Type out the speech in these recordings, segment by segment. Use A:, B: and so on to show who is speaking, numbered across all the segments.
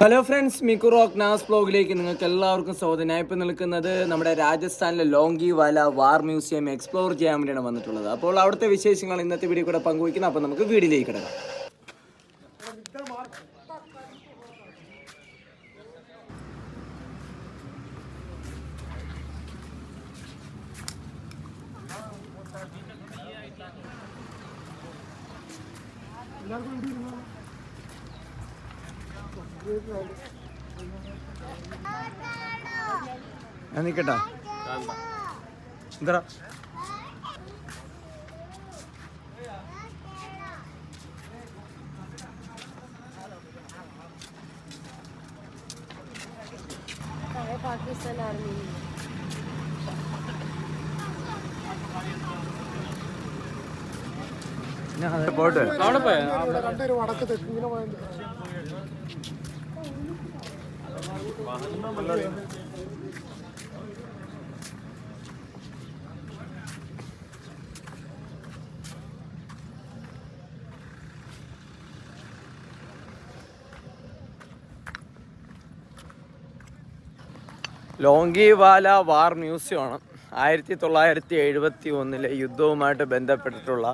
A: Hello friends മിക്കു റോക്ക് നാസ് ബ്ലോഗിലേക്ക് നിങ്ങൾക്ക് എല്ലാവർക്കും സ്വാഗതം. ഞാൻ ഇപ്പോൾ നിൽക്കുന്നത് നമ്മുടെ രാജസ്ഥാനിലെ Longewala war museum explore ചെയ്യാൻ വേണ്ടിയാണ് വന്നിട്ടുള്ളത്. അപ്പോൾ അവിടുത്തെ വിശേഷങ്ങൾ ഇന്നത്തെ വീഡിയോ കൂടെ പങ്കുവയ്ക്കുന്നത് അപ്പോൾ നമുക്ക് വീഡിയോയിലേക്ക് കിടക്കാം. ഞാൻ നിൽക്കട്ടോ. എന്താ
B: പാകിസ്ഥാൻ ആർമി
A: വടക്ക് തെക്കിങ്ങനെ പോയിട്ട് ലോങ്കിവാല വാർ മ്യൂസിയമാണ്. ആയിരത്തി തൊള്ളായിരത്തി എഴുപത്തി ഒന്നിലെ യുദ്ധവുമായിട്ട് ബന്ധപ്പെട്ടിട്ടുള്ള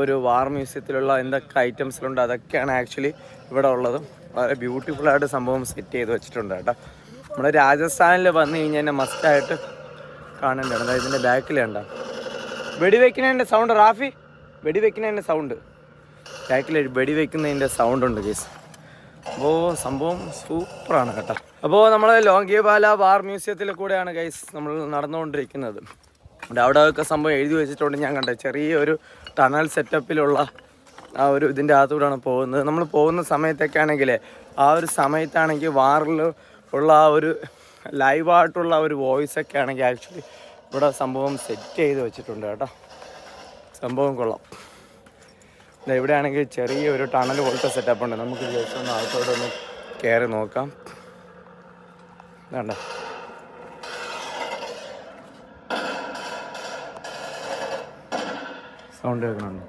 A: ഒരു വാർ മ്യൂസിയത്തിലുള്ള എന്തൊക്കെ ഐറ്റംസിലുണ്ട് അതൊക്കെയാണ് ആക്ച്വലി ഇവിടെ ഉള്ളത്. വളരെ ആയിട്ട് സംഭവം സെറ്റ് ചെയ്ത് വെച്ചിട്ടുണ്ട് കേട്ടോ. നമ്മൾ രാജസ്ഥാനിൽ വന്നു കഴിഞ്ഞാൽ തന്നെ മസ്റ്റായിട്ട് കാണേണ്ടതാണ് അതായത് ഇതിന്റെ ബാക്കിലുണ്ട വെടിവെക്കുന്നതിന്റെ സൗണ്ട് റാഫി വെടിവെക്കുന്നതിന്റെ സൗണ്ട് ബാക്കിൽ വെടിവെക്കുന്നതിന്റെ സൗണ്ട് ഉണ്ട് കേസ് അപ്പോൾ സംഭവം സൂപ്പറാണ് കേട്ടോ. അപ്പോൾ നമ്മൾ ലോങ്കിയപാല വാർ മ്യൂസിയത്തിൽ കൂടെയാണ് ഗൈസ് നമ്മൾ നടന്നുകൊണ്ടിരിക്കുന്നത്. അവിടെ അവിടെയൊക്കെ സംഭവം എഴുതി വെച്ചിട്ടുണ്ട്. ഞാൻ കണ്ടത് ചെറിയൊരു ടണൽ സെറ്റപ്പിലുള്ള ആ ഒരു ഇതിന്റെ അകത്തൂടെയാണ് പോകുന്നത്. നമ്മൾ പോകുന്ന സമയത്തൊക്കെ ആണെങ്കിൽ ആ ഒരു സമയത്താണെങ്കിൽ വാറിൽ ഉള്ള ആ ഒരു ലൈവായിട്ടുള്ള ഒരു വോയിസ് ഒക്കെ ആണെങ്കിൽ ആക്ച്വലി ഇവിടെ സംഭവം സെറ്റ് ചെയ്ത് വെച്ചിട്ടുണ്ട് കേട്ടോ. സംഭവം കൊള്ളാം. ഇവിടെ ആണെങ്കിൽ ചെറിയ ഒരു ടണൽ പോലത്തെ സെറ്റപ്പ് ഉണ്ട് നമുക്ക് ജസ്റ്റ് ഒന്ന് അകത്തോടെ ഒന്ന് കയറി നോക്കാം. വേണ്ട സൗണ്ട് കേൾക്കണുണ്ട്?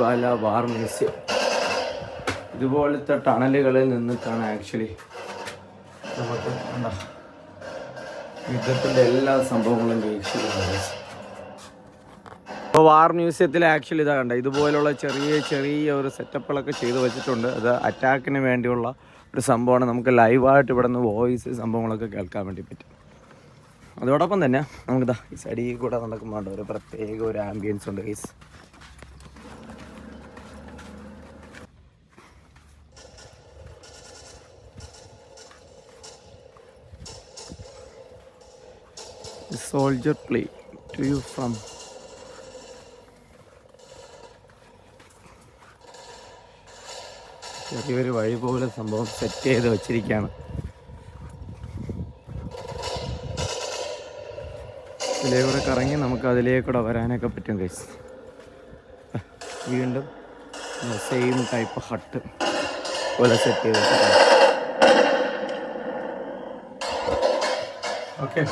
A: ബാല വാർ മ്യൂസിയം ഇതുപോലത്തെ ടണലുകളിൽ നിന്നിട്ടാണ് ആക്ച്വലി നമുക്ക് എന്താ യുദ്ധത്തിന്റെ എല്ലാ സംഭവങ്ങളും വീക്ഷിക്കുന്നത്. ഇപ്പോൾ വാർ മ്യൂസിയത്തിൽ ആക്ച്വലി ഇതാ കണ്ട ഇതുപോലുള്ള ചെറിയ ചെറിയ ഒരു സെറ്റപ്പുകളൊക്കെ ചെയ്ത് വെച്ചിട്ടുണ്ട്. അത് അറ്റാക്കിന് വേണ്ടിയുള്ള ഒരു സംഭവമാണ്. നമുക്ക് ലൈവായിട്ട് ഇവിടെ നിന്ന് വോയിസ് സംഭവങ്ങളൊക്കെ കേൾക്കാൻ വേണ്ടി പറ്റും. അതോടൊപ്പം തന്നെ നമുക്കിതാ ഈ സൈഡിൽ കൂടെ നടക്കുമ്പോൾ ഒരു പ്രത്യേക ഒരു ആംബിയൻസ് ഉണ്ട് guys soldier play to you from ചെറിയൊരു വഴി പോലെ സംഭവം സെറ്റ് ചെയ്ത് വെച്ചിരിക്കുകയാണ് ഇതിലേക്കൂടെ കറങ്ങി നമുക്ക് അതിലേക്കൂടെ വരാനൊക്കെ പറ്റും ഗൈസ് വീണ്ടും സെയിം ടൈപ്പ് ഹട്ട് പോലെ സെറ്റ് ചെയ്ത് വെച്ചിട്ടുണ്ട് ഓക്കെ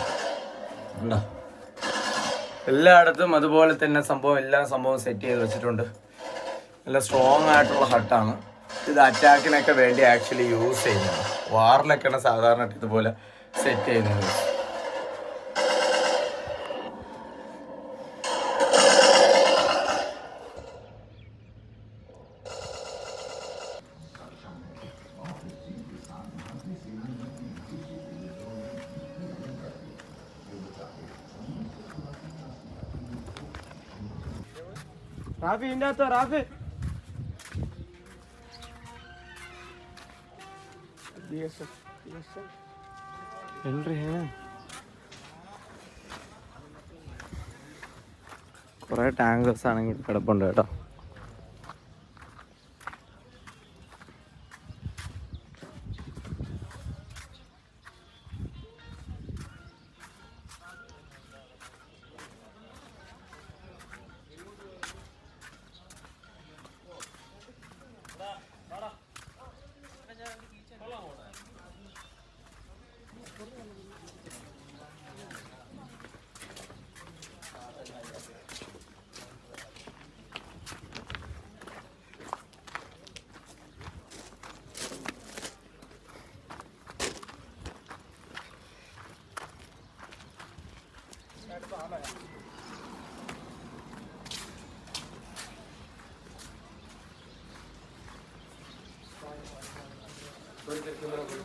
A: എല്ലായിടത്തും അതുപോലെ തന്നെ സംഭവം എല്ലാ സംഭവം സെറ്റ് ചെയ്ത് വെച്ചിട്ടുണ്ട്. നല്ല സ്ട്രോങ് ആയിട്ടുള്ള ഹട്ടാണ് ഇത് അറ്റാക്കിനൊക്കെ വേണ്ടി ആക്ച്വലി യൂസ് ചെയ്യുന്നത് വാറിലൊക്കെയാണ് സാധാരണ ഇതുപോലെ സെറ്റ് ചെയ്യുന്നത്. റാഫി ഇതിന്റെ അകത്തോ റാഫി. കുറേ ടാങ്കേഴ്സ് ആണെങ്കിൽ കിടപ്പുണ്ട് കേട്ടോ. Thank you.